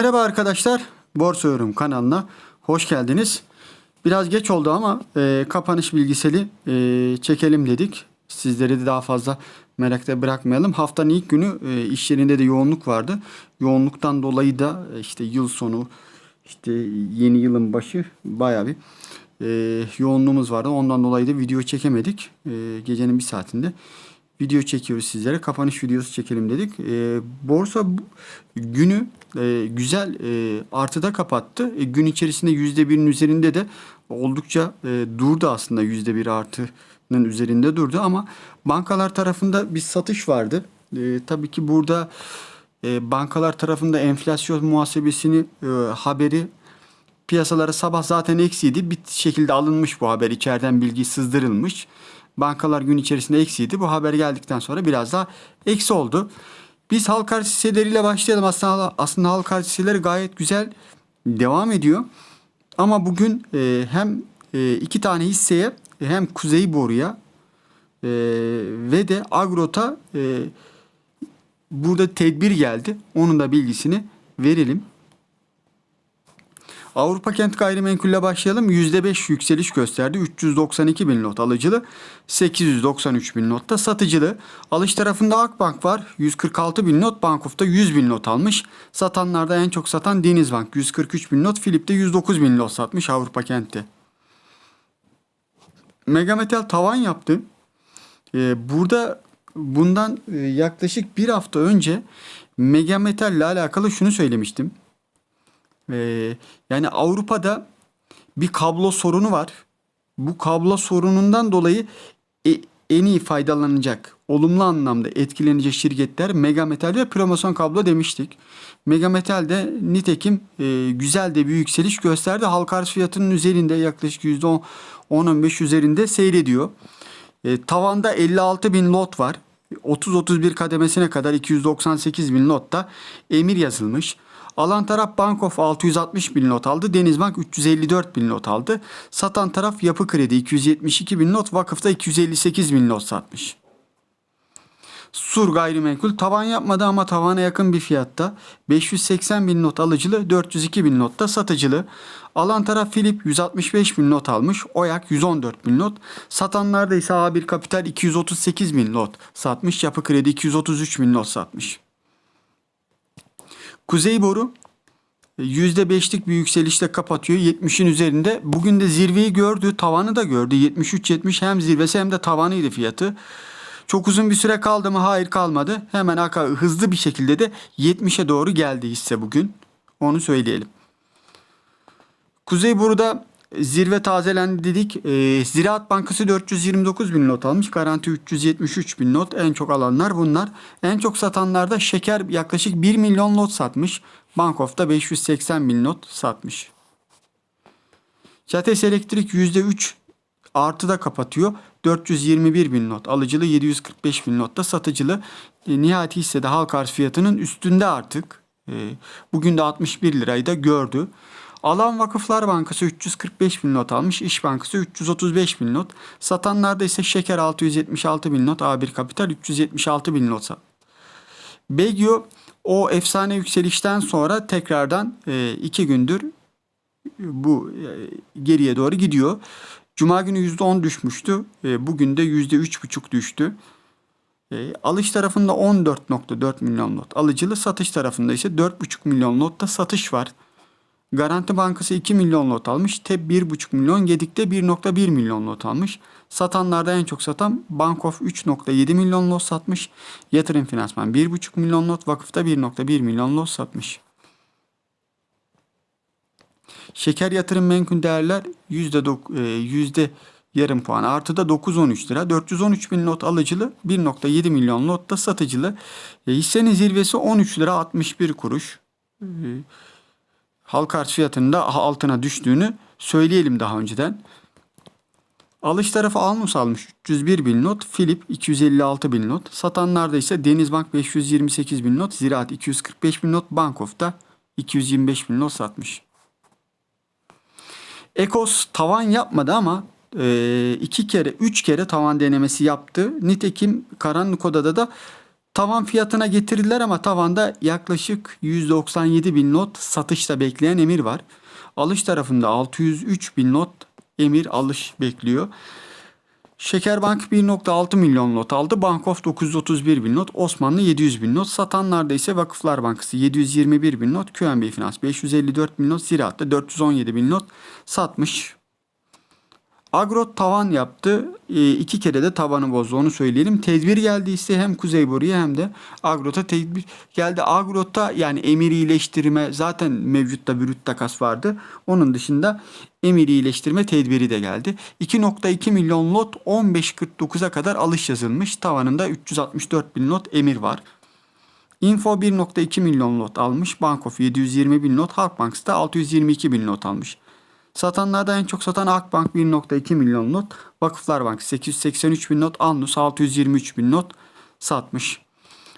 Merhaba arkadaşlar, Borsa Yorum kanalına hoş geldiniz. Biraz geç oldu ama e, kapanış bilgiseli e, çekelim dedik. Sizleri de daha fazla merakta bırakmayalım. Haftanın ilk günü e, iş yerinde de yoğunluk vardı. Yoğunluktan dolayı da e, işte yıl sonu, işte yeni yılın başı bayağı bir e, yoğunluğumuz vardı. Ondan dolayı da video çekemedik. E, gecenin bir saatinde video çekiyoruz sizlere. Kapanış videosu çekelim dedik. E, borsa günü e, güzel e, artıda kapattı. E, gün içerisinde %1'in üzerinde de oldukça e, durdu aslında %1 artının üzerinde durdu ama bankalar tarafında bir satış vardı. E, tabii ki burada e, bankalar tarafında enflasyon muhasebesini e, haberi Piyasalara sabah zaten eksiydi. Bir şekilde alınmış bu haber. içeriden bilgi sızdırılmış. Bankalar gün içerisinde eksiydi. Bu haber geldikten sonra biraz daha eksi oldu. Biz halka arz hisseleriyle başlayalım. Aslında, aslında halka arz hisseleri gayet güzel devam ediyor. Ama bugün e, hem e, iki tane hisseye hem Kuzey Boru'ya e, ve de Agrot'a e, burada tedbir geldi. Onun da bilgisini verelim. Avrupa Kent Gayrimenkul'le başlayalım. %5 yükseliş gösterdi. 392 bin lot alıcılı. 893 bin lotta satıcılı. Alış tarafında Akbank var. 146 bin lot. Bankof'ta 100 bin lot almış. Satanlarda en çok satan Denizbank. 143 bin lot. Philip'te 109 bin lot satmış Avrupa Kent'te. Megametal tavan yaptı. Ee, burada bundan e, yaklaşık bir hafta önce Megametal ile alakalı şunu söylemiştim. Ee, yani Avrupa'da bir kablo sorunu var. Bu kablo sorunundan dolayı e- en iyi faydalanacak, olumlu anlamda etkilenecek şirketler Megametal ve Promoson kablo demiştik. Megametal de nitekim e, güzel de bir yükseliş gösterdi. Halka fiyatının üzerinde yaklaşık %10-15 üzerinde seyrediyor. E, tavanda 56 bin lot var. 30-31 kademesine kadar 298 bin lotta emir yazılmış. Alan taraf Bankof 660 bin lot aldı. Denizbank 354 bin lot aldı. Satan taraf Yapı Kredi 272 bin lot. Vakıfta 258 bin lot satmış. Sur gayrimenkul tavan yapmadı ama tavana yakın bir fiyatta. 580 bin not alıcılı, 402 bin notta satıcılı. Alan taraf Filip 165 bin not almış, Oyak 114 bin not. Satanlarda ise A1 Kapital 238 bin lot satmış, Yapı Kredi 233 bin not satmış. Kuzey Boru %5'lik bir yükselişle kapatıyor. 70'in üzerinde. Bugün de zirveyi gördü. Tavanı da gördü. 73-70 hem zirvesi hem de tavanıydı fiyatı. Çok uzun bir süre kaldı mı? Hayır kalmadı. Hemen aka hızlı bir şekilde de 70'e doğru geldi hisse bugün. Onu söyleyelim. Kuzey Boru'da zirve tazelendi dedik. Ee, Ziraat Bankası 429 bin not almış. Garanti 373 bin not. En çok alanlar bunlar. En çok satanlarda şeker yaklaşık 1 milyon lot satmış. Bankof'ta 580 bin not satmış. Çates Elektrik %3 artıda kapatıyor. 421 bin not. Alıcılı 745 bin notta satıcılı. E, nihayet hissede halka arz fiyatının üstünde artık. E, bugün de 61 lirayı da gördü. Alan Vakıflar Bankası 345 bin not almış. İş Bankası 335 bin not. Satanlarda ise Şeker 676 bin not. A1 Kapital 376 bin not. Begio o efsane yükselişten sonra tekrardan e, iki gündür bu e, geriye doğru gidiyor. Cuma günü %10 düşmüştü. E, bugün de %3,5 düştü. E, alış tarafında 14.4 milyon lot alıcılı, satış tarafında ise 4,5 milyon lotta satış var. Garanti Bankası 2 milyon lot almış. TEB 1,5 milyon. Gedik'te 1,1 milyon lot almış. Satanlarda en çok satan Bankof 3,7 milyon lot satmış. Yatırım Finansman 1,5 milyon lot. Vakıfta 1,1 milyon lot satmış. Şeker yatırım menkul değerler yüzde, dok- e, yüzde yarım puan artı da 913 lira. 413 bin lot alıcılı 1.7 milyon lot da satıcılı. E, hissenin zirvesi 13 lira 61 kuruş. E, halka arz fiyatının da altına düştüğünü söyleyelim daha önceden. Alış tarafı Alnus almış 301 bin not, Philip 256 bin not. Satanlarda ise Denizbank 528 bin not, Ziraat 245 bin not, Bankof'ta 225 bin not satmış. Ekos tavan yapmadı ama e, iki kere, üç kere tavan denemesi yaptı. Nitekim karanlık odada da Tavan fiyatına getirdiler ama tavanda yaklaşık 197 bin lot satışta bekleyen emir var. Alış tarafında 603 bin lot emir alış bekliyor. Şekerbank 1.6 milyon lot aldı. Bankof 931 bin lot. Osmanlı 700 bin lot. Satanlarda ise Vakıflar Bankası 721 bin lot. QNB Finans 554 bin lot. Ziraat'ta 417 bin lot satmış. Agrot tavan yaptı. E, iki kere de tavanı bozdu onu söyleyelim. Tedbir geldiyse hem Kuzey Boru'ya hem de Agrot'a tedbir geldi. Agrot'ta yani emir iyileştirme zaten mevcutta brüt takas vardı. Onun dışında emir iyileştirme tedbiri de geldi. 2.2 milyon lot 15.49'a kadar alış yazılmış. Tavanında 364 bin lot emir var. Info 1.2 milyon lot almış. Bankof 720 bin lot. Halkbank da 622 bin lot almış. Satanlarda en çok satan Akbank 1.2 milyon not. Vakıflar Bank 883 bin not. Anlus 623 bin not satmış.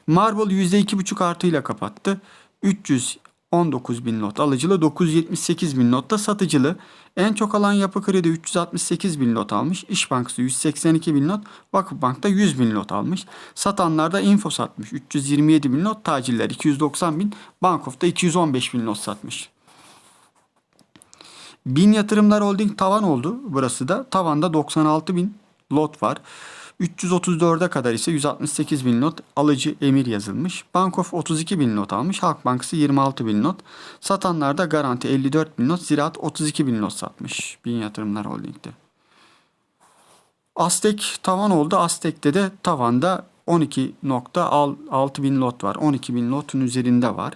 Marble %2.5 artıyla kapattı. 319 bin not alıcılı 978 bin not da satıcılı. En çok alan yapı kredi 368 bin not almış. İş Bankası 182 bin not. Vakıfbank da 100 bin not almış. Satanlarda Info satmış 327 bin not. Taciller 290 bin. Bankof da 215 bin not satmış. Bin Yatırımlar Holding tavan oldu burası da. Tavanda 96 bin lot var. 334'e kadar ise 168 bin not alıcı emir yazılmış. Bankof 32 bin not almış. Halk Bankası 26 bin not. Satanlarda Garanti 54 bin not. Ziraat 32 bin not satmış. Bin Yatırımlar Holding'de. Aztek tavan oldu. Aztek'te de tavanda 12.6 bin lot var. 12 bin lotun üzerinde var.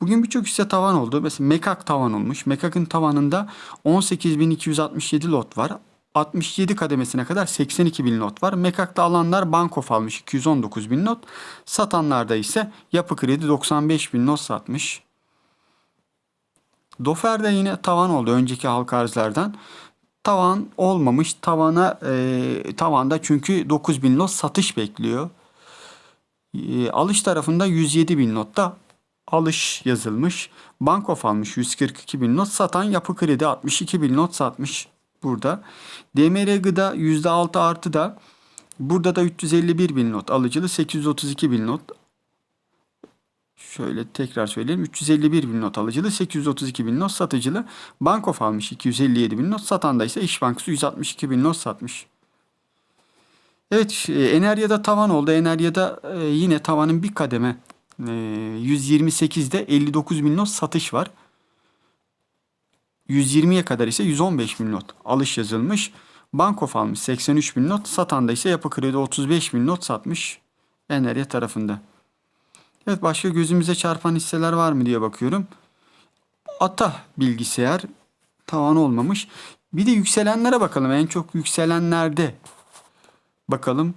Bugün birçok hisse tavan oldu. Mesela Mekak tavan olmuş. Mekak'ın tavanında 18.267 lot var. 67 kademesine kadar 82 bin lot var. Mekak'ta alanlar Bankof almış 219 bin lot. Satanlarda ise Yapı Kredi 95 bin lot satmış. Dofer'de yine tavan oldu önceki halka arzlardan. Tavan olmamış. Tavana e, tavanda çünkü 9 bin lot satış bekliyor. E, alış tarafında 107 bin lotta alış yazılmış. Bankof almış 142 bin not. Satan Yapı Kredi 62 bin not satmış burada. DMR Gıda %6 artı da burada da 351 bin not alıcılı 832 bin not. Şöyle tekrar söyleyelim. 351 bin not alıcılı, 832 bin not satıcılı. Bankof almış 257 bin not. Satan da ise İş Bankası 162 bin not satmış. Evet e, Enerya'da tavan oldu. Enerya'da e, yine tavanın bir kademe 128'de 59 bin not satış var. 120'ye kadar ise 115 bin not alış yazılmış. Bankof almış 83 bin not. Satanda ise Yapı Kredi 35 bin not satmış. Enerya tarafında. Evet başka gözümüze çarpan hisseler var mı diye bakıyorum. Ata bilgisayar tavan olmamış. Bir de yükselenlere bakalım. En çok yükselenlerde bakalım.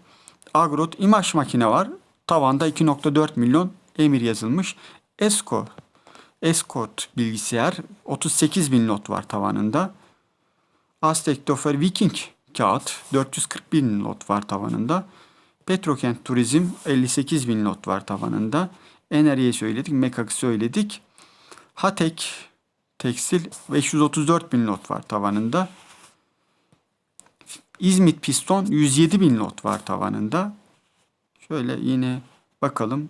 Agrot imaj makine var. Tavanda 2.4 milyon emir yazılmış. Esco Escort bilgisayar 38 bin not var tavanında. Aztek Dofer Viking kağıt 440 bin not var tavanında. Petrokent Turizm 58 bin not var tavanında. Enerjiye söyledik, Mekak'ı söyledik. Hatek Tekstil 534 bin not var tavanında. İzmit Piston 107 bin not var tavanında. Şöyle yine bakalım.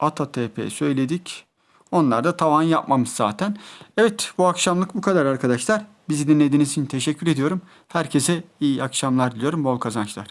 Ata TP söyledik. Onlar da tavan yapmamış zaten. Evet bu akşamlık bu kadar arkadaşlar. Bizi dinlediğiniz için teşekkür ediyorum. Herkese iyi akşamlar diliyorum. Bol kazançlar.